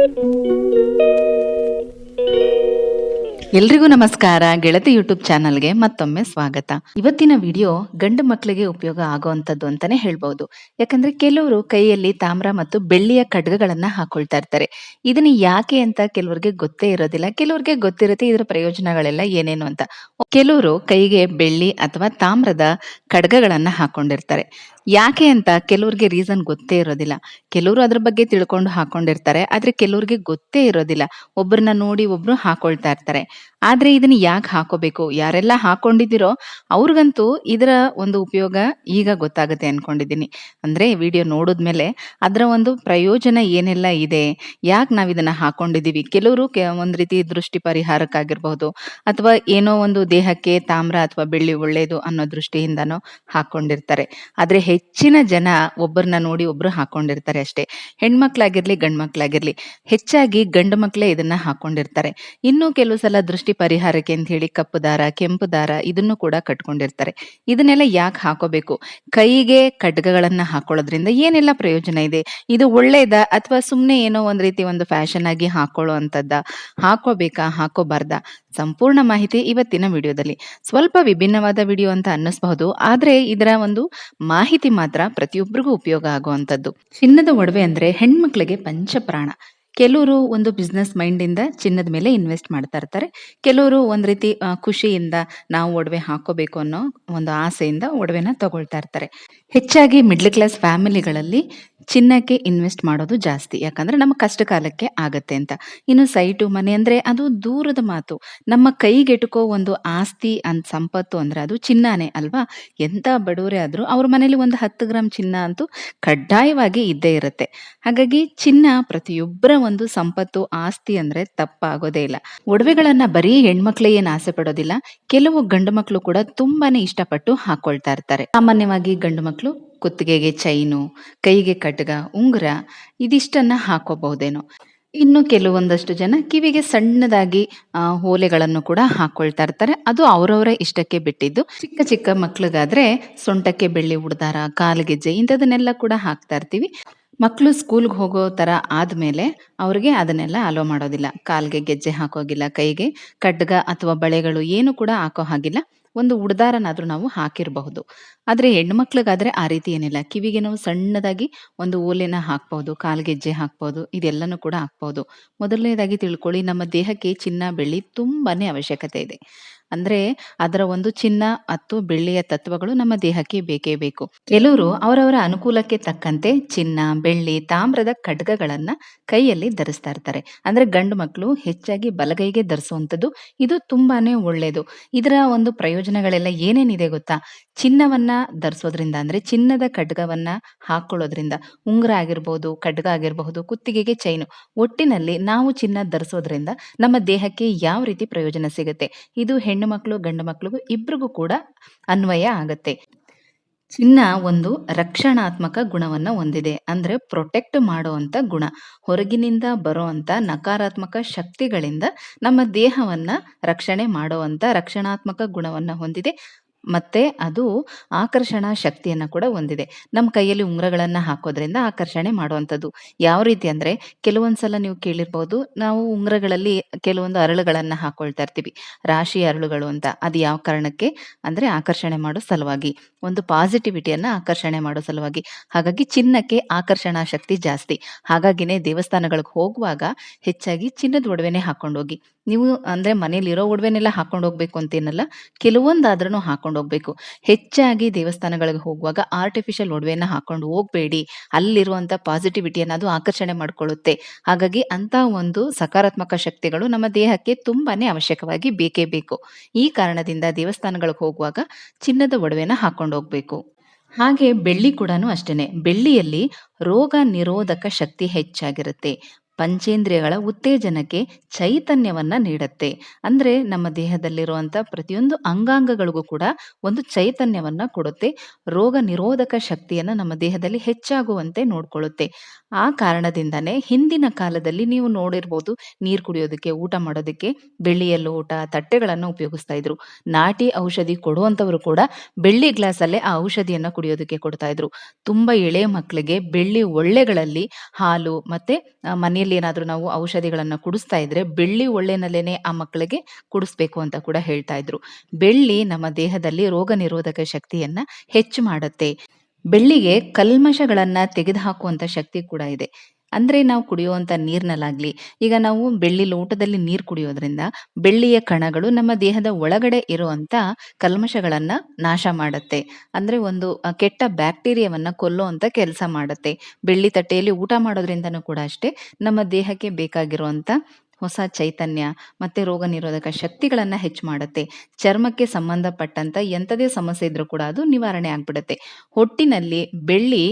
thank you ಎಲ್ರಿಗೂ ನಮಸ್ಕಾರ. ಗೆಳತಿ ಯೂಟ್ಯೂಬ್ ಚಾನಲ್ಗೆ ಮತ್ತೊಮ್ಮೆ ಸ್ವಾಗತ. ಇವತ್ತಿನ ವಿಡಿಯೋ ಗಂಡು ಮಕ್ಕಳಿಗೆ ಉಪಯೋಗ ಆಗುವಂತದ್ದು ಅಂತಾನೆ ಹೇಳ್ಬಹುದು ಯಾಕಂದ್ರೆ ಕೆಲವರು ಕೈಯಲ್ಲಿ ತಾಮ್ರ ಮತ್ತು ಬೆಳ್ಳಿಯ ಖಡ್ಗಗಳನ್ನ ಹಾಕೊಳ್ತಾ ಇರ್ತಾರೆ. ಇದನ್ನ ಯಾಕೆ ಅಂತ ಕೆಲವರಿಗೆ ಗೊತ್ತೇ ಇರೋದಿಲ್ಲ. ಕೆಲವರಿಗೆ ಗೊತ್ತಿರುತ್ತೆ ಇದರ ಪ್ರಯೋಜನಗಳೆಲ್ಲ ಏನೇನು ಅಂತ. ಕೆಲವರು ಕೈಗೆ ಬೆಳ್ಳಿ ಅಥವಾ ತಾಮ್ರದ ಖಡ್ಗಗಳನ್ನ ಹಾಕೊಂಡಿರ್ತಾರೆ. ಯಾಕೆ ಅಂತ ಕೆಲವ್ರಿಗೆ ರೀಸನ್ ಗೊತ್ತೇ ಇರೋದಿಲ್ಲ. ಕೆಲವರು ಅದ್ರ ಬಗ್ಗೆ ತಿಳ್ಕೊಂಡು ಹಾಕೊಂಡಿರ್ತಾರೆ. ಆದ್ರೆ ಕೆಲವ್ರಿಗೆ ಗೊತ್ತೇ ಇರೋದಿಲ್ಲ. ಒಬ್ಬರನ್ನ ನೋಡಿ ಒಬ್ರು ಹಾಕೊಳ್ತಾ ಇರ್ತಾರೆ. ಆದ್ರೆ ಇದನ್ನ ಯಾಕೆ ಹಾಕೋಬೇಕು? ಯಾರೆಲ್ಲ ಹಾಕೊಂಡಿದ್ದೀರೋ ಅವ್ರಿಗಂತೂ ಇದರ ಒಂದು ಉಪಯೋಗ ಈಗ ಗೊತ್ತಾಗುತ್ತೆ ಅನ್ಕೊಂಡಿದ್ದೀನಿ. ಅಂದ್ರೆ ವಿಡಿಯೋ ನೋಡಿದ್ಮೇಲೆ ಅದರ ಒಂದು ಪ್ರಯೋಜನ ಏನೆಲ್ಲ ಇದೆ? ಯಾಕೆ ನಾವು ಇದನ್ನ ಹಾಕೊಂಡಿದೀವಿ ಕೆಲವರು ಒಂದು ರೀತಿ ದೃಷ್ಟಿ ಪರಿಹಾರಕ್ಕಾಗಿರ್ಬಹುದು, ಅಥವಾ ಏನೋ ಒಂದು ದೇಹಕ್ಕೆ ತಾಮ್ರ ಅಥವಾ ಬೆಳ್ಳಿ ಒಳ್ಳೇದು ಅನ್ನೋ ದೃಷ್ಟಿಯಿಂದನೋ ಹಾಕೊಂಡಿರ್ತಾರೆ. ಆದ್ರೆ ಹೆಚ್ಚಿನ ಜನ ಒಬ್ಬರನ್ನ ನೋಡಿ ಒಬ್ರು ಹಾಕೊಂಡಿರ್ತಾರೆ ಅಷ್ಟೇ. ಹೆಣ್ಮಕ್ಳಾಗಿರ್ಲಿ, ಗಂಡ್ಮಕ್ಳಾಗಿರ್ಲಿ, ಹೆಚ್ಚಾಗಿ ಗಂಡು ಮಕ್ಳೇ ಇದನ್ನ ಹಾಕೊಂಡಿರ್ತಾರೆ. ಇನ್ನು ಕೆಲವು ಸಲ ದೃಷ್ಟಿ ಪರಿಹಾರಕ್ಕೆ ಅಂತ ಹೇಳಿ ಕಪ್ಪು ದಾರ, ಕೆಂಪು ದಾರ ಇದನ್ನು ಕೂಡ ಕಟ್ಕೊಂಡಿರ್ತಾರೆ. ಇದನ್ನೆಲ್ಲ ಯಾಕೆ ಹಾಕೋಬೇಕು? ಕೈಗೆ ಖಡ್ಗಗಳನ್ನ ಹಾಕೊಳ್ಳೋದ್ರಿಂದ ಏನೆಲ್ಲ ಪ್ರಯೋಜನ ಇದೆ? ಇದು ಒಳ್ಳೇದ ಅಥವಾ ಸುಮ್ಮನೆ ಏನೋ ಒಂದ್ ರೀತಿ ಒಂದು ಫ್ಯಾಷನ್ ಆಗಿ ಹಾಕೊಳ್ಳೋ ಅಂತದ್ದ ಹಾಕೋಬೇಕಾ ಹಾಕೋಬಾರ್ದ ಸಂಪೂರ್ಣ ಮಾಹಿತಿ ಇವತ್ತಿನ ವಿಡಿಯೋದಲ್ಲಿ. ಸ್ವಲ್ಪ ವಿಭಿನ್ನವಾದ ವಿಡಿಯೋ ಅಂತ ಅನ್ನಿಸಬಹುದು, ಆದ್ರೆ ಇದರ ಒಂದು ಮಾಹಿತಿ ಮಾತ್ರ ಪ್ರತಿಯೊಬ್ಬರಿಗೂ ಉಪಯೋಗ ಆಗುವಂತದ್ದು ಚಿನ್ನದ ಒಡವೆ ಅಂದ್ರೆ ಹೆಣ್ಮಕ್ಳಿಗೆ ಪಂಚಪ್ರಾಣ. ಕೆಲವರು ಒಂದು ಬಿಸ್ನೆಸ್ ಇಂದ ಚಿನ್ನದ ಮೇಲೆ ಇನ್ವೆಸ್ಟ್ ಮಾಡ್ತಾ ಇರ್ತಾರೆ. ಕೆಲವರು ಒಂದ್ ರೀತಿ ಖುಷಿಯಿಂದ ನಾವು ಒಡವೆ ಹಾಕೋಬೇಕು ಅನ್ನೋ ಒಂದು ಆಸೆಯಿಂದ ಒಡವೆನ ತಗೊಳ್ತಾ ಇರ್ತಾರೆ. ಹೆಚ್ಚಾಗಿ ಮಿಡ್ಲ್ ಕ್ಲಾಸ್ ಫ್ಯಾಮಿಲಿಗಳಲ್ಲಿ ಚಿನ್ನಕ್ಕೆ ಇನ್ವೆಸ್ಟ್ ಮಾಡೋದು ಜಾಸ್ತಿ. ಯಾಕಂದ್ರೆ ನಮ್ಮ ಕಷ್ಟ ಕಾಲಕ್ಕೆ ಆಗತ್ತೆ ಅಂತ. ಇನ್ನು ಸೈಟು, ಮನೆ ಅಂದ್ರೆ ಅದು ದೂರದ ಮಾತು. ನಮ್ಮ ಕೈಗೆಟುಕೋ ಒಂದು ಆಸ್ತಿ ಅಂತ ಸಂಪತ್ತು ಅಂದ್ರೆ ಅದು ಚಿನ್ನನೇ ಅಲ್ವಾ? ಎಂತ ಬಡವರೇ ಆದ್ರೂ ಅವ್ರ ಮನೇಲಿ ಒಂದು ಹತ್ತು ಗ್ರಾಮ್ ಚಿನ್ನ ಅಂತೂ ಕಡ್ಡಾಯವಾಗಿ ಇದ್ದೇ ಇರುತ್ತೆ. ಹಾಗಾಗಿ ಚಿನ್ನ ಪ್ರತಿಯೊಬ್ಬರ ಒಂದು ಸಂಪತ್ತು, ಆಸ್ತಿ ಅಂದ್ರೆ ತಪ್ಪಾಗೋದೇ ಇಲ್ಲ. ಒಡವೆಗಳನ್ನ ಬರೀ ಹೆಣ್ಮಕ್ಳೇ ಏನ್ ಆಸೆ ಪಡೋದಿಲ್ಲ. ಕೆಲವು ಗಂಡು ಮಕ್ಕಳು ಕೂಡ ತುಂಬಾನೇ ಇಷ್ಟಪಟ್ಟು ಹಾಕೊಳ್ತಾ ಇರ್ತಾರೆ. ಸಾಮಾನ್ಯವಾಗಿ ಗಂಡು ಮಕ್ಕಳು ಕುತ್ತಿಗೆಗೆ ಚೈನು ಕೈಗೆ ಕಟ್ಗ ಉಂಗುರ ಇದಿಷ್ಟನ್ನ ಹಾಕೋಬಹುದೇನೋ. ಇನ್ನು ಕೆಲವೊಂದಷ್ಟು ಜನ ಕಿವಿಗೆ ಸಣ್ಣದಾಗಿ ಆ, ಓಲೆಗಳನ್ನು ಕೂಡ ಹಾಕೊಳ್ತಾ ಇರ್ತಾರೆ. ಅದು ಅವರವರ ಇಷ್ಟಕ್ಕೆ ಬಿಟ್ಟಿದ್ದು. ಚಿಕ್ಕ ಚಿಕ್ಕ ಮಕ್ಳಿಗಾದ್ರೆ ಸೊಂಟಕ್ಕೆ ಬೆಳ್ಳಿ ಉಡ್ದಾರ ಕಾಲ್ಗೆಜ್ಜೆ ಇಂಥದನ್ನೆಲ್ಲ ಕೂಡ ಹಾಕ್ತಾ ಇರ್ತೀವಿ. ಮಕ್ಕಳು ಸ್ಕೂಲ್ಗೆ ಹೋಗೋ ಥರ ಆದಮೇಲೆ ಅವ್ರಿಗೆ ಅದನ್ನೆಲ್ಲ ಅಲೋ ಮಾಡೋದಿಲ್ಲ. ಕಾಲ್ಗೆ ಗೆಜ್ಜೆ ಹಾಕೋಗಿಲ್ಲ, ಕೈಗೆ ಖಡ್ಗ ಅಥವಾ ಬಳೆಗಳು ಏನು ಕೂಡ ಹಾಕೋ ಹಾಗಿಲ್ಲ. ಒಂದು ಉಡ್ದಾರನಾದ್ರೂ ನಾವು ಹಾಕಿರಬಹುದು. ಆದರೆ ಹೆಣ್ಮಕ್ಳಿಗಾದ್ರೆ ಆ ರೀತಿ ಏನಿಲ್ಲ. ಕಿವಿಗೆ ನಾವು ಸಣ್ಣದಾಗಿ ಒಂದು ಓಲೆನ ಹಾಕ್ಬಹುದು ಕಾಲ್ಗೆಜ್ಜೆ ಹಾಕ್ಬಹುದು, ಇದೆಲ್ಲನೂ ಕೂಡ ಹಾಕ್ಬಹುದು. ಮೊದಲನೇದಾಗಿ ತಿಳ್ಕೊಳ್ಳಿ, ನಮ್ಮ ದೇಹಕ್ಕೆ ಚಿನ್ನ, ಬೆಳ್ಳಿ ತುಂಬಾನೇ ಅವಶ್ಯಕತೆ ಇದೆ. ಅಂದ್ರೆ ಅದರ ಒಂದು ಚಿನ್ನ ಮತ್ತು ಬೆಳ್ಳಿಯ ತತ್ವಗಳು ನಮ್ಮ ದೇಹಕ್ಕೆ ಬೇಕೇ ಬೇಕು. ಕೆಲವರು ಅವರವರ ಅನುಕೂಲಕ್ಕೆ ತಕ್ಕಂತೆ ಚಿನ್ನ, ಬೆಳ್ಳಿ, ತಾಮ್ರದ ಖಡ್ಗಗಳನ್ನ ಕೈಯಲ್ಲಿ ಧರಿಸ್ತಾ ಇರ್ತಾರೆ. ಅಂದ್ರೆ ಗಂಡು ಮಕ್ಕಳು ಹೆಚ್ಚಾಗಿ ಬಲಗೈಗೆ ಧರಿಸುವಂತದ್ದು ಇದು ತುಂಬಾನೇ ಒಳ್ಳೇದು. ಇದರ ಒಂದು ಪ್ರಯೋಜನಗಳೆಲ್ಲ ಏನೇನಿದೆ ಗೊತ್ತಾ? ಚಿನ್ನವನ್ನ ಧರಿಸೋದ್ರಿಂದ ಅಂದ್ರೆ ಚಿನ್ನದ ಖಡ್ಗವನ್ನ ಹಾಕೊಳ್ಳೋದ್ರಿಂದ, ಉಂಗುರ ಆಗಿರ್ಬೋದು, ಖಡ್ಗ ಆಗಿರಬಹುದು, ಕುತ್ತಿಗೆಗೆ ಚೈನು, ಒಟ್ಟಿನಲ್ಲಿ ನಾವು ಚಿನ್ನ ಧರಿಸೋದ್ರಿಂದ ನಮ್ಮ ದೇಹಕ್ಕೆ ಯಾವ ರೀತಿ ಪ್ರಯೋಜನ ಸಿಗುತ್ತೆ? ಇದು ಹೆಣ್ಣು ಮಕ್ಕಳು ಗಂಡು ಮಕ್ಕಳಿಗೂ ಇಬ್ಬರಿಗೂ ಕೂಡ ಅನ್ವಯ ಆಗುತ್ತೆ. ಚಿನ್ನ ಒಂದು ರಕ್ಷಣಾತ್ಮಕ ಗುಣವನ್ನ ಹೊಂದಿದೆ. ಅಂದ್ರೆ ಪ್ರೊಟೆಕ್ಟ್ ಮಾಡುವಂತ ಗುಣ. ಹೊರಗಿನಿಂದ ಬರುವಂತ ನಕಾರಾತ್ಮಕ ಶಕ್ತಿಗಳಿಂದ ನಮ್ಮ ದೇಹವನ್ನ ರಕ್ಷಣೆ ಮಾಡುವಂತ ರಕ್ಷಣಾತ್ಮಕ ಗುಣವನ್ನ ಹೊಂದಿದೆ. ಮತ್ತೆ ಅದು ಆಕರ್ಷಣಾ ಶಕ್ತಿಯನ್ನು ಕೂಡ ಹೊಂದಿದೆ. ನಮ್ಮ ಕೈಯಲ್ಲಿ ಉಂಗುರಗಳನ್ನು ಹಾಕೋದ್ರಿಂದ ಆಕರ್ಷಣೆ ಮಾಡುವಂಥದ್ದು. ಯಾವ ರೀತಿ ಅಂದ್ರೆ ಕೆಲವೊಂದ್ಸಲ ನೀವು ಕೇಳಿರ್ಬೋದು, ನಾವು ಉಂಗುರಗಳಲ್ಲಿ ಕೆಲವೊಂದು ಅರಳುಗಳನ್ನು ಹಾಕೊಳ್ತಾ ಇರ್ತೀವಿ. ರಾಶಿ ಅರಳುಗಳು ಅಂತ, ಅದು ಯಾವ ಕಾರಣಕ್ಕೆ ಅಂದ್ರೆ ಆಕರ್ಷಣೆ ಮಾಡೋ ಸಲುವಾಗಿ, ಒಂದು ಪಾಸಿಟಿವಿಟಿಯನ್ನು ಆಕರ್ಷಣೆ ಮಾಡೋ ಸಲುವಾಗಿ. ಹಾಗಾಗಿ ಚಿನ್ನಕ್ಕೆ ಆಕರ್ಷಣಾ ಶಕ್ತಿ ಜಾಸ್ತಿ. ಹಾಗಾಗಿನೇ ದೇವಸ್ಥಾನಗಳಿಗೆ ಹೋಗುವಾಗ ಹೆಚ್ಚಾಗಿ ಚಿನ್ನದ ಒಡವೆನೇ ಹಾಕ್ಕೊಂಡೋಗಿ ನೀವು ಅಂದ್ರೆ ಮನೇಲಿ ಇರೋ ಒಡವೆನೆಲ್ಲ ಹಾಕೊಂಡು ಹೋಗ್ಬೇಕು ಅಂತೇನಲ್ಲ ಕೆಲವೊಂದಾದ್ರೂ ಹಾಕೊಂಡು ಹೋಗ್ಬೇಕು. ಹೆಚ್ಚಾಗಿ ದೇವಸ್ಥಾನಗಳಿಗೆ ಹೋಗುವಾಗ ಆರ್ಟಿಫಿಷಿಯಲ್ ಒಡವೆನ ಹಾಕೊಂಡು ಹೋಗ್ಬೇಡಿ. ಅಲ್ಲಿರುವಂತ ಪಾಸಿಟಿವಿಟಿಯನ್ನು ಅದು ಆಕರ್ಷಣೆ ಮಾಡ್ಕೊಳ್ಳುತ್ತೆ. ಹಾಗಾಗಿ ಅಂತ ಒಂದು ಸಕಾರಾತ್ಮಕ ಶಕ್ತಿಗಳು ನಮ್ಮ ದೇಹಕ್ಕೆ ತುಂಬಾನೇ ಅವಶ್ಯಕವಾಗಿ ಬೇಕೇ ಬೇಕು. ಈ ಕಾರಣದಿಂದ ದೇವಸ್ಥಾನಗಳಿಗೆ ಹೋಗುವಾಗ ಚಿನ್ನದ ಒಡವೆನ ಹಾಕೊಂಡು ಹೋಗ್ಬೇಕು. ಹಾಗೆ ಬೆಳ್ಳಿ ಕೂಡ ಅಷ್ಟೇನೆ. ಬೆಳ್ಳಿಯಲ್ಲಿ ರೋಗ ನಿರೋಧಕ ಶಕ್ತಿ ಹೆಚ್ಚಾಗಿರುತ್ತೆ. ಪಂಚೇಂದ್ರಿಯಗಳ ಉತ್ತೇಜನಕ್ಕೆ ಚೈತನ್ಯವನ್ನ ನೀಡುತ್ತೆ. ಅಂದ್ರೆ ನಮ್ಮ ದೇಹದಲ್ಲಿರುವಂತ ಪ್ರತಿಯೊಂದು ಅಂಗಾಂಗಗಳಿಗೂ ಕೂಡ ಒಂದು ಚೈತನ್ಯವನ್ನ ಕೊಡುತ್ತೆ. ರೋಗ ನಿರೋಧಕ ಶಕ್ತಿಯನ್ನ ನಮ್ಮ ದೇಹದಲ್ಲಿ ಹೆಚ್ಚಾಗುವಂತೆ ನೋಡ್ಕೊಳ್ಳುತ್ತೆ. ಆ ಕಾರಣದಿಂದನೇ ಹಿಂದಿನ ಕಾಲದಲ್ಲಿ ನೀವು ನೋಡಿರ್ಬೋದು ನೀರು ಕುಡಿಯೋದಕ್ಕೆ, ಊಟ ಮಾಡೋದಕ್ಕೆ ಬೆಳ್ಳಿಯ ಲೋಟ ತಟ್ಟೆಗಳನ್ನು ಉಪಯೋಗಿಸ್ತಾ ಇದ್ರು. ನಾಟಿ ಔಷಧಿ ಕೊಡುವಂಥವರು ಕೂಡ ಬೆಳ್ಳಿ ಗ್ಲಾಸಲ್ಲೇ ಆ ಔಷಧಿಯನ್ನು ಕುಡಿಯೋದಕ್ಕೆ ಕೊಡ್ತಾ ಇದ್ರು. ತುಂಬಾ ಎಳೆ ಮಕ್ಕಳಿಗೆ ಬೆಳ್ಳಿ ಒಳ್ಳೆಗಳಲ್ಲಿ ಹಾಲು ಮತ್ತೆ ಮನೆಯಲ್ಲಿ ಏನಾದರೂ ನಾವು ಔಷಧಿಗಳನ್ನು ಕುಡಿಸ್ತಾ ಇದ್ರೆ ಬೆಳ್ಳಿ ಒಳ್ಳೆನಲ್ಲೇನೆ ಆ ಮಕ್ಕಳಿಗೆ ಕುಡಿಸ್ಬೇಕು ಅಂತ ಕೂಡ ಹೇಳ್ತಾ ಇದ್ರು. ಬೆಳ್ಳಿ ನಮ್ಮ ದೇಹದಲ್ಲಿ ರೋಗ ನಿರೋಧಕ ಶಕ್ತಿಯನ್ನ ಹೆಚ್ಚು ಮಾಡುತ್ತೆ. ಬೆಳ್ಳಿಗೆ ಕಲ್ಮಶಗಳನ್ನ ತೆಗೆದುಹಾಕುವಂತ ಶಕ್ತಿ ಕೂಡ ಇದೆ. ಅಂದ್ರೆ ನಾವು ಕುಡಿಯುವಂತ ನೀರ್ನಲ್ಲಾಗ್ಲಿ, ಈಗ ನಾವು ಬೆಳ್ಳಿ ಲೋಟದಲ್ಲಿ ನೀರು ಕುಡಿಯೋದ್ರಿಂದ ಬೆಳ್ಳಿಯ ಕಣಗಳು ನಮ್ಮ ದೇಹದ ಒಳಗಡೆ ಇರುವಂತ ಕಲ್ಮಶಗಳನ್ನ ನಾಶ ಮಾಡುತ್ತೆ. ಅಂದ್ರೆ ಒಂದು ಕೆಟ್ಟ ಬ್ಯಾಕ್ಟೀರಿಯಾವನ್ನ ಕೊಲ್ಲುವಂತ ಕೆಲಸ ಮಾಡುತ್ತೆ. ಬೆಳ್ಳಿ ತಟ್ಟೆಯಲ್ಲಿ ಊಟ ಮಾಡೋದ್ರಿಂದನೂ ಕೂಡ ಅಷ್ಟೇ ನಮ್ಮ ದೇಹಕ್ಕೆ ಬೇಕಾಗಿರುವಂತ ಹೊಸ ಚೈತನ್ಯ ಮತ್ತು ರೋಗ ನಿರೋಧಕ ಶಕ್ತಿಗಳನ್ನು ಹೆಚ್ಚು ಮಾಡುತ್ತೆ. ಚರ್ಮಕ್ಕೆ ಸಂಬಂಧಪಟ್ಟಂಥ ಎಂಥದೇ ಸಮಸ್ಯೆ ಇದ್ರೂ ಕೂಡ ಅದು ನಿವಾರಣೆ ಆಗ್ಬಿಡುತ್ತೆ. ಹೊಟ್ಟಿನಲ್ಲಿ ಬೆಳ್ಳಿ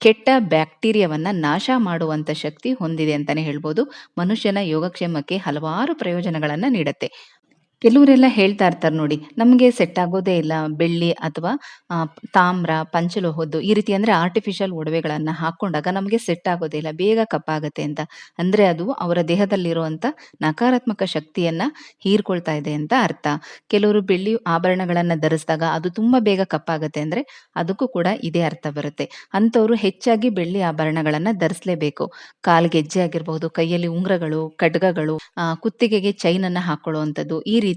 ಕೆಟ್ಟ ಬ್ಯಾಕ್ಟೀರಿಯಾವನ್ನ ನಾಶ ಮಾಡುವಂತ ಶಕ್ತಿ ಹೊಂದಿದೆ ಅಂತಾನೆ ಹೇಳ್ಬೋದು. ಮನುಷ್ಯನ ಯೋಗಕ್ಷೇಮಕ್ಕೆ ಹಲವಾರು ಪ್ರಯೋಜನಗಳನ್ನ ನೀಡುತ್ತೆ. ಕೆಲವರೆಲ್ಲ ಹೇಳ್ತಾ ಇರ್ತಾರೆ ನೋಡಿ, ನಮಗೆ ಸೆಟ್ ಆಗೋದೇ ಇಲ್ಲ, ಬೆಳ್ಳಿ ಅಥವಾ ತಾಮ್ರ, ಪಂಚಲೋಹದ್ದು ಈ ರೀತಿ ಅಂದ್ರೆ ಆರ್ಟಿಫಿಷಿಯಲ್ ಒಡವೆಗಳನ್ನ ಹಾಕೊಂಡಾಗ ನಮಗೆ ಸೆಟ್ ಆಗೋದೇ ಇಲ್ಲ, ಬೇಗ ಕಪ್ಪಾಗತ್ತೆ ಅಂತ. ಅಂದ್ರೆ ಅದು ಅವರ ದೇಹದಲ್ಲಿರುವಂತ ನಕಾರಾತ್ಮಕ ಶಕ್ತಿಯನ್ನ ಹೀರ್ಕೊಳ್ತಾ ಇದೆ ಅಂತ ಅರ್ಥ. ಕೆಲವರು ಬೆಳ್ಳಿ ಆಭರಣಗಳನ್ನ ಧರಿಸಿದಾಗ ಅದು ತುಂಬಾ ಬೇಗ ಕಪ್ಪಾಗತ್ತೆ ಅಂದ್ರೆ ಅದಕ್ಕೂ ಕೂಡ ಇದೇ ಅರ್ಥ ಬರುತ್ತೆ. ಅಂತವರು ಹೆಚ್ಚಾಗಿ ಬೆಳ್ಳಿ ಆಭರಣಗಳನ್ನ ಧರಿಸಲೇಬೇಕು. ಕಾಲ್ಗೆಜ್ಜೆ ಆಗಿರಬಹುದು ಕೈಯಲ್ಲಿ ಉಂಗ್ರಗಳು, ಖಡ್ಗಗಳು ಕುತ್ತಿಗೆಗೆ ಚೈನ್ ಅನ್ನ ಹಾಕೊಳ್ಳುವಂಥದ್ದು ಈ ರೀತಿ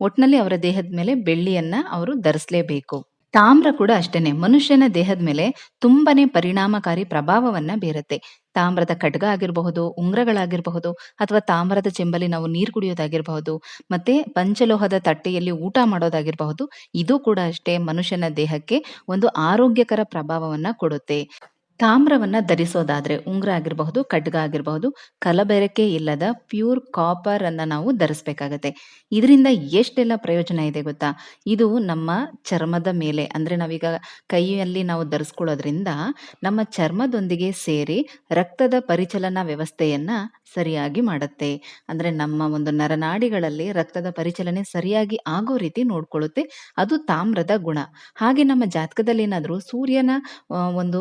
ಒಟ್ನಲ್ಲಿ ಅವರ ದೇಹದ ಮೇಲೆ ಬೆಳ್ಳಿಯನ್ನ ಅವರು ಧರಿಸಲೇಬೇಕು. ತಾಮ್ರ ಕೂಡ ಅಷ್ಟೇನೆ, ಮನುಷ್ಯನ ದೇಹದ ಮೇಲೆ ತುಂಬಾನೇ ಪರಿಣಾಮಕಾರಿ ಪ್ರಭಾವವನ್ನ ಬೀರುತ್ತೆ. ತಾಮ್ರದ ಖಡ್ಗ ಆಗಿರಬಹುದು, ಉಂಗ್ರಗಳಾಗಿರಬಹುದು, ಅಥವಾ ತಾಮ್ರದ ಚೆಂಬಲಿ ನಾವು ನೀರು ಕುಡಿಯೋದಾಗಿರಬಹುದು, ಮತ್ತೆ ಪಂಚಲೋಹದ ತಟ್ಟೆಯಲ್ಲಿ ಊಟ ಮಾಡೋದಾಗಿರಬಹುದು, ಇದು ಕೂಡ ಅಷ್ಟೇ ಮನುಷ್ಯನ ದೇಹಕ್ಕೆ ಒಂದು ಆರೋಗ್ಯಕರ ಪ್ರಭಾವವನ್ನ ಕೊಡುತ್ತೆ. ತಾಮ್ರವನ್ನ ಧರಿಸೋದಾದ್ರೆ ಉಂಗುರ ಆಗಿರಬಹುದು ಖಡ್ಗ ಆಗಿರಬಹುದು, ಕಲಬೆರಕೆ ಇಲ್ಲದ ಪ್ಯೂರ್ ಕಾಪರ್ ಅನ್ನ ನಾವು ಧರಿಸ್ಬೇಕಾಗತ್ತೆ. ಇದರಿಂದ ಎಷ್ಟೆಲ್ಲ ಪ್ರಯೋಜನ ಇದೆ ಗೊತ್ತಾ? ಇದು ನಮ್ಮ ಚರ್ಮದ ಮೇಲೆ, ಅಂದ್ರೆ ನಾವೀಗ ಕೈಯಲ್ಲಿ ನಾವು ಧರಿಸ್ಕೊಳ್ಳೋದ್ರಿಂದ ನಮ್ಮ ಚರ್ಮದೊಂದಿಗೆ ಸೇರಿ ರಕ್ತದ ಪರಿಚಲನಾ ವ್ಯವಸ್ಥೆಯನ್ನ ಸರಿಯಾಗಿ ಮಾಡುತ್ತೆ. ಅಂದ್ರೆ ನಮ್ಮ ಒಂದು ನರನಾಡಿಗಳಲ್ಲಿ ರಕ್ತದ ಪರಿಚಲನೆ ಸರಿಯಾಗಿ ಆಗೋ ರೀತಿ ನೋಡ್ಕೊಳ್ಳುತ್ತೆ. ಅದು ತಾಮ್ರದ ಗುಣ. ಹಾಗೆ ನಮ್ಮ ಜಾತಕದಲ್ಲಿ ಏನಾದ್ರೂ ಸೂರ್ಯನ ಒಂದು ಒಂದು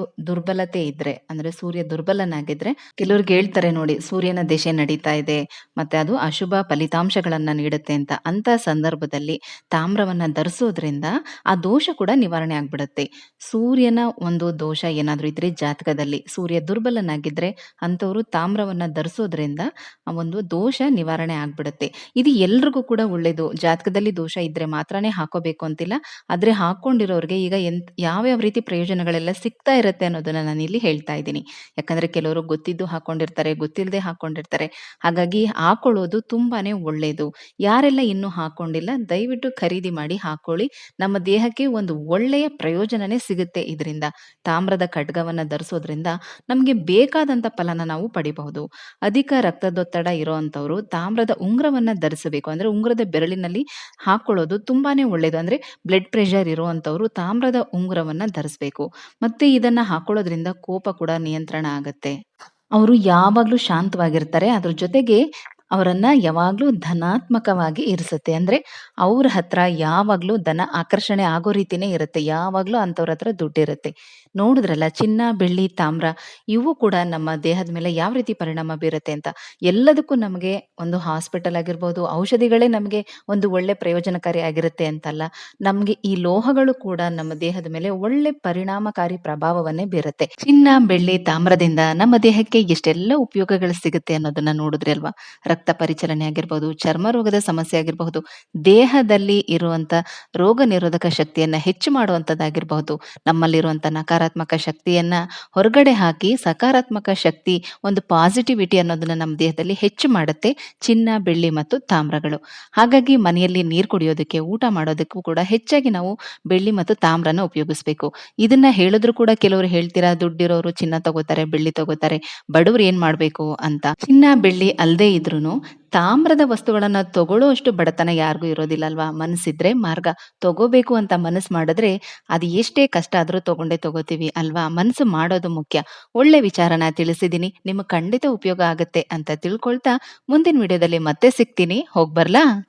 ದುರ್ಬಲತೆ ಇದ್ರೆ, ಅಂದ್ರೆ ಸೂರ್ಯ ದುರ್ಬಲನಾಗಿದ್ರೆ ಕೆಲವ್ರಿಗೆ ಹೇಳ್ತಾರೆ ನೋಡಿ, ಸೂರ್ಯನ ದಿಶೆ ನಡೀತಾ ಇದೆ, ಮತ್ತೆ ಅದು ಅಶುಭ ಫಲಿತಾಂಶಗಳನ್ನ ನೀಡುತ್ತೆ ಅಂತ. ಅಂತ ಸಂದರ್ಭದಲ್ಲಿ ತಾಮ್ರವನ್ನ ಧರಿಸೋದ್ರಿಂದ ಆ ದೋಷ ಕೂಡ ನಿವಾರಣೆ ಆಗ್ಬಿಡುತ್ತೆ. ಸೂರ್ಯನ ಒಂದು ದೋಷ ಏನಾದ್ರೂ ಇದ್ರೆ ಜಾತಕದಲ್ಲಿ, ಸೂರ್ಯ ದುರ್ಬಲನಾಗಿದ್ರೆ ಅಂಥವ್ರು ತಾಮ್ರವನ್ನ ಧರಿಸೋದ್ರಿಂದ ಆ ಒಂದು ದೋಷ ನಿವಾರಣೆ ಆಗ್ಬಿಡುತ್ತೆ. ಇದು ಎಲ್ರಿಗೂ ಕೂಡ ಒಳ್ಳೇದು. ಜಾತಕದಲ್ಲಿ ದೋಷ ಇದ್ರೆ ಮಾತ್ರನೇ ಹಾಕೋಬೇಕು ಅಂತಿಲ್ಲ, ಆದ್ರೆ ಹಾಕೊಂಡಿರೋರ್ಗೆ ಈಗ ಎಂತ್, ಯಾವ್ಯಾವ ರೀತಿ ಪ್ರಯೋಜನಗಳೆಲ್ಲ ಸಿಗ್ತಾ ಇರುತ್ತೆ ಅನ್ನೋದನ್ನ ನಾನು ಇಲ್ಲಿ ಹೇಳ್ತಾ ಇದ್ದೀನಿ. ಯಾಕಂದ್ರೆ ಕೆಲವರು ಗೊತ್ತಿದ್ದು ಹಾಕೊಂಡಿರ್ತಾರೆ ಗೊತ್ತಿಲ್ಲದೆ ಹಾಕೊಂಡಿರ್ತಾರೆ. ಹಾಗಾಗಿ ಹಾಕೊಳ್ಳೋದು ತುಂಬಾನೇ ಒಳ್ಳೇದು. ಯಾರೆಲ್ಲ ಇನ್ನೂ ಹಾಕೊಂಡಿಲ್ಲ, ದಯವಿಟ್ಟು ಖರೀದಿ ಮಾಡಿ ಹಾಕೊಳ್ಳಿ. ನಮ್ಮ ದೇಹಕ್ಕೆ ಒಂದು ಒಳ್ಳೆಯ ಪ್ರಯೋಜನನೇ ಸಿಗುತ್ತೆ ಇದರಿಂದ. ತಾಮ್ರದ ಖಡ್ಗವನ್ನು ಧರಿಸೋದ್ರಿಂದ ನಮಗೆ ಬೇಕಾದಂತ ಫಲನ ನಾವು ಪಡಿಬಹುದು. ಅಧಿಕ ರಕ್ತದೊತ್ತಡ ಇರೋವಂಥವ್ರು ತಾಮ್ರದ ಉಂಗುರವನ್ನ ಧರಿಸಬೇಕು. ಅಂದ್ರೆ ಉಂಗುರದ ಬೆರಳಿನಲ್ಲಿ ಹಾಕೊಳ್ಳೋದು ತುಂಬಾನೇ ಒಳ್ಳೇದು. ಅಂದ್ರೆ ಬ್ಲಡ್ ಪ್ರೆಷರ್ ಇರುವಂಥವ್ರು ತಾಮ್ರದ ಉಂಗುರವನ್ನ ಧರಿಸಬೇಕು. ಮತ್ತೆ ಇದನ್ನ ಹಾಕೊಳ್ಳೋದ್ರಿಂದ ಕೋಪ ಕೂಡ ನಿಯಂತ್ರಣ ಆಗತ್ತೆ. ಅವರು ಯಾವಾಗ್ಲೂ ಶಾಂತವಾಗಿರ್ತಾರೆ. ಅದ್ರ ಜೊತೆಗೆ ಅವರನ್ನ ಯಾವಾಗ್ಲೂ ಧನಾತ್ಮಕವಾಗಿ ಇರಿಸುತ್ತೆ. ಅಂದ್ರೆ ಅವ್ರ ಹತ್ರ ಯಾವಾಗ್ಲೂ ಧನ ಆಕರ್ಷಣೆ ಆಗೋ ರೀತಿನೇ ಇರುತ್ತೆ. ಯಾವಾಗ್ಲೂ ಅಂಥವ್ರ ಹತ್ರ ದುಡ್ಡಿರುತ್ತೆ. ನೋಡಿದ್ರಲ್ಲ, ಚಿನ್ನ, ಬೆಳ್ಳಿ, ತಾಮ್ರ, ಇವು ಕೂಡ ನಮ್ಮ ದೇಹದ ಮೇಲೆ ಯಾವ ರೀತಿ ಪರಿಣಾಮ ಬೀರುತ್ತೆ ಅಂತ. ಎಲ್ಲದಕ್ಕೂ ನಮಗೆ ಒಂದು ಹಾಸ್ಪಿಟಲ್ ಆಗಿರ್ಬೋದು, ಔಷಧಿಗಳೇ ನಮಗೆ ಒಂದು ಒಳ್ಳೆ ಪ್ರಯೋಜನಕಾರಿ ಆಗಿರುತ್ತೆ ಅಂತಲ್ಲ. ನಮ್ಗೆ ಈ ಲೋಹಗಳು ಕೂಡ ನಮ್ಮ ದೇಹದ ಮೇಲೆ ಒಳ್ಳೆ ಪರಿಣಾಮಕಾರಿ ಪ್ರಭಾವವನ್ನೇ ಬೀರುತ್ತೆ. ಚಿನ್ನ, ಬೆಳ್ಳಿ, ತಾಮ್ರದಿಂದ ನಮ್ಮ ದೇಹಕ್ಕೆ ಎಷ್ಟೆಲ್ಲ ಉಪಯೋಗಗಳು ಸಿಗುತ್ತೆ ಅನ್ನೋದನ್ನ ನೋಡಿದ್ರಿ ಅಲ್ವಾ? ರಕ್ತ ಪರಿಚಲನೆ ಆಗಿರ್ಬೋದು, ಚರ್ಮ ರೋಗದ ಸಮಸ್ಯೆ ಆಗಿರಬಹುದು, ದೇಹದಲ್ಲಿ ಇರುವಂತ ರೋಗ ನಿರೋಧಕ ಶಕ್ತಿಯನ್ನ ಹೆಚ್ಚು ಮಾಡುವಂತದ್ದಾಗಿರಬಹುದು. ನಮ್ಮಲ್ಲಿರುವಂತ ನಕಾರಾತ್ಮಕ ಶಕ್ತಿಯನ್ನ ಹೊರಗಡೆ ಹಾಕಿ ಸಕಾರಾತ್ಮಕ ಶಕ್ತಿ, ಒಂದು ಪಾಸಿಟಿವಿಟಿ ಅನ್ನೋದನ್ನ ನಮ್ಮ ದೇಹದಲ್ಲಿ ಹೆಚ್ಚು ಮಾಡುತ್ತೆ. ಚಿನ್ನ, ಬೆಳ್ಳಿ ಮತ್ತು ತಾಮ್ರಗಳು. ಹಾಗಾಗಿ ಮನೆಯಲ್ಲಿ ನೀರು ಕುಡಿಯೋದಕ್ಕೆ, ಊಟ ಮಾಡೋದಕ್ಕೂ ಕೂಡ ಹೆಚ್ಚಾಗಿ ನಾವು ಬೆಳ್ಳಿ ಮತ್ತು ತಾಮ್ರನ ಉಪಯೋಗಿಸ್ಬೇಕು. ಇದನ್ನ ಹೇಳಿದ್ರು ಕೂಡ ಕೆಲವರು ಹೇಳ್ತೀರಾ, ದುಡ್ಡಿರೋರು ಚಿನ್ನ ತಗೋತಾರೆ, ಬೆಳ್ಳಿ ತಗೋತಾರೆ, ಬಡವರು ಏನ್ ಮಾಡ್ಬೇಕು ಅಂತ? ಚಿನ್ನ, ಬೆಳ್ಳಿ ಅಲ್ಲದೆ ಇದ್ರೂನು ತಾಮ್ರದ ವಸ್ತುಗಳನ್ನ ತಗೊಳ್ಳೋ ಅಷ್ಟು ಬಡತನ ಯಾರಿಗೂ ಇರೋದಿಲ್ಲ ಅಲ್ವಾ ಮನಸ್ಸಿದ್ರೆ ಮಾರ್ಗ. ತಗೋಬೇಕು ಅಂತ ಮನಸ್ಸು ಮಾಡಿದ್ರೆ ಅದು ಎಷ್ಟೇ ಕಷ್ಟ ಆದ್ರೂ ತಗೊಂಡೇ ತಗೋತೀವಿ ಅಲ್ವಾ? ಮನಸ್ಸು ಮಾಡೋದು ಮುಖ್ಯ. ಒಳ್ಳೆ ವಿಚಾರನ ತಿಳಿಸಿದೀನಿ. ನಿಮಗೆ ಖಂಡಿತ ಉಪಯೋಗ ಆಗುತ್ತೆ ಅಂತ ತಿಳ್ಕೊಳ್ತಾ ಮುಂದಿನ ವಿಡಿಯೋದಲ್ಲಿ ಮತ್ತೆ ಸಿಗ್ತೀನಿ. ಹೋಗ್ಬರ್ಲಾ